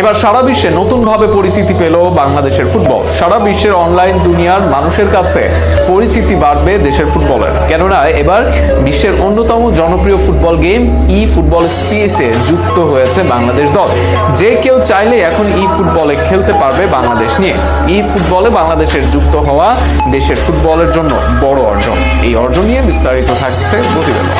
এবার সারা বিশ্বে নতুনভাবে পরিচিতি পেল বাংলাদেশের ফুটবল। সারা বিশ্বের অনলাইন দুনিয়ার মানুষের কাছে পরিচিতি বাড়বে দেশের ফুটবলের। কেননা এবার বিশ্বের অন্যতম জনপ্রিয় ফুটবল গেম ই ফুটবল স্পেসে যুক্ত হয়েছে বাংলাদেশ দল। যে কেউ চাইলে এখন ই ফুটবলে খেলতে পারবে বাংলাদেশ নিয়ে। ই ফুটবলে বাংলাদেশের যুক্ত হওয়া দেশের ফুটবলের জন্য বড় অর্জন। এই অর্জন নিয়ে বিস্তারিত থাকছে প্রতিবেদন।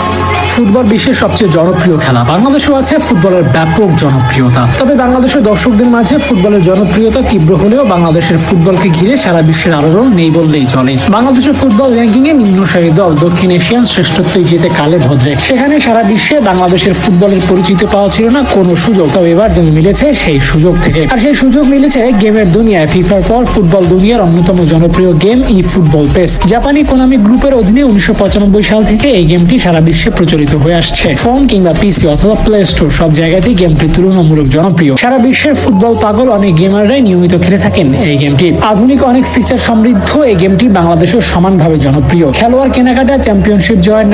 ফুটবল বিশ্বের সবচেয়ে জনপ্রিয় খেলা। বাংলাদেশেও আছে ফুটবলের ব্যাপক জনপ্রিয়তা। তবে বাংলাদেশের দর্শকদের মাঝে ফুটবলের জনপ্রিয়তা তীব্র হলেও বাংলাদেশের ফুটবলকে ঘিরে সারা বিশ্বের আলোড়ন নেই বললেই চলে। বাংলাদেশের ফুটবল র্যাঙ্কিং এ নিম্নসারী দল দক্ষিণ এশিয়ান শ্রেষ্ঠত্বই জিতে কালে ভদ্রে সেখানে সারা বিশ্বে বাংলাদেশের ফুটবলের পরিচিতি পাওয়া ছিল না কোনো সুযোগ। তবে এবার যেন মিলেছে সেই সুযোগ থেকে। আর সেই সুযোগ মিলেছে গেমের দুনিয়ায়। ফিফার পর ফুটবল দুনিয়ার অন্যতম জনপ্রিয় গেম ই ফুটবল পেস। জাপানি কোনামি গ্রুপের অধীনে উনিশশো পঁচানব্বই সাল থেকে এই গেমটি সারা বিশ্বে প্রচলিত হয়ে আসছে। ফোন কিংবা পিসি অথবা প্লে স্টোর সব জায়গাতেই গেমটি তুলনামূলক জনপ্রিয়। সারা বিশ্বের ফুটবল পাগল অনেক গেমাররাই নিয়মিত খেলে থাকেন এই গেমটি আধুনিক অনেক ফিচার সমৃদ্ধ এই গেমটি বাংলাদেশেও সমানভাবে জনপ্রিয়। খেলোয়াড় কেনাকাটা চ্যাম্পিয়নশিপ জয়ের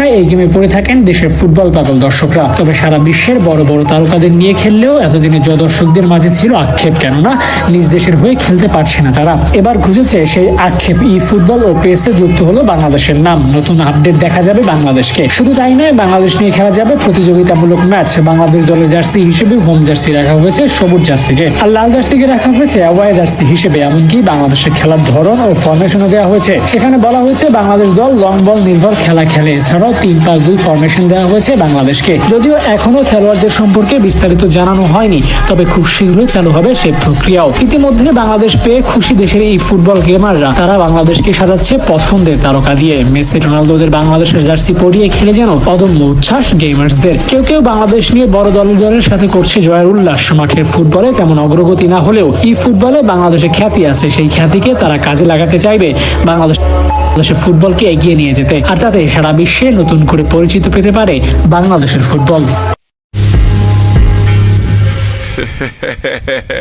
না- এই গেমে পড়ে থাকেন দেশের ফুটবল পাগল দর্শকরা। তবে সারা বিশ্বের বড় বড় তারকাদের নিয়ে খেললেও এতদিনে জ দর্শকদের মাঝে ছিল আক্ষেপ, কেননা নিজ দেশের হয়ে খেলতে পারছে না তারা। এবার খুঁজেছে সেই আক্ষেপ। ই ফুটবল ও পেসে যুক্ত হলো বাংলাদেশের নাম। নতুন আপডেট দেখা যাবে বাংলাদেশকে। শুধু তাই নয়, বাংলাদেশ নিয়ে খেলা যাবে প্রতিযোগিতামূলক ম্যাচ। বাংলাদেশ দলের জার্সি হিসেবে হোম জার্সি রাখা হয়েছে সবুজ জার্সিকে। আর লাল জার্সিকে রাখা হয়েছে অ্যাওয়াই জার্সি হিসেবে, এমনকি বাংলাদেশের খেলার ধরন ও ফরমেশনও দেওয়া হয়েছে। সেখানে বলা হয়েছে, বাংলাদেশ দল লং বল নির্ভর খেলা খেলে। এছাড়াও তিন পাঁচ দুই ফরমেশন দেওয়া হয়েছে বাংলাদেশকে। যদিও এখনও খেলোয়াড়দের সম্পর্কে বিস্তারিত জানানো হয়নি, তবে খুব শীঘ্রই চালু হবে সে প্রক্রিয়াও। ইতিমধ্যে বাংলাদেশ পেয়ে খুশি দেশের এই ফুটবল গেমাররা। তারা বাংলাদেশকে সাজাচ্ছে পছন্দের তারকা দিয়ে। মেসি, রোনালদোদের বাংলাদেশের জার্সি পরিয়ে খেলে যেন অদম্য উচ্ছ্বাস গেমার্সদের। কেউ কেউ বাংলাদেশ নিয়ে বড় দলের দলের সাথে করছে জয়ের উল্লাস। মাঠের ফুটবলে তেমন অগ্রগতি না হলেও ই ফুটবলে বাংলাদেশের খ্যাতি আছে। সেই খ্যাতিকে তারা কাজে লাগাতে চাইবে। বাংলাদেশ বাংলাদেশের ফুটবলকে এগিয়ে নিয়ে যেতে। আর তাতে সারা বিশ্বে নতুন করে পরিচিত পেতে পারে বাংলাদেশের ফুটবল।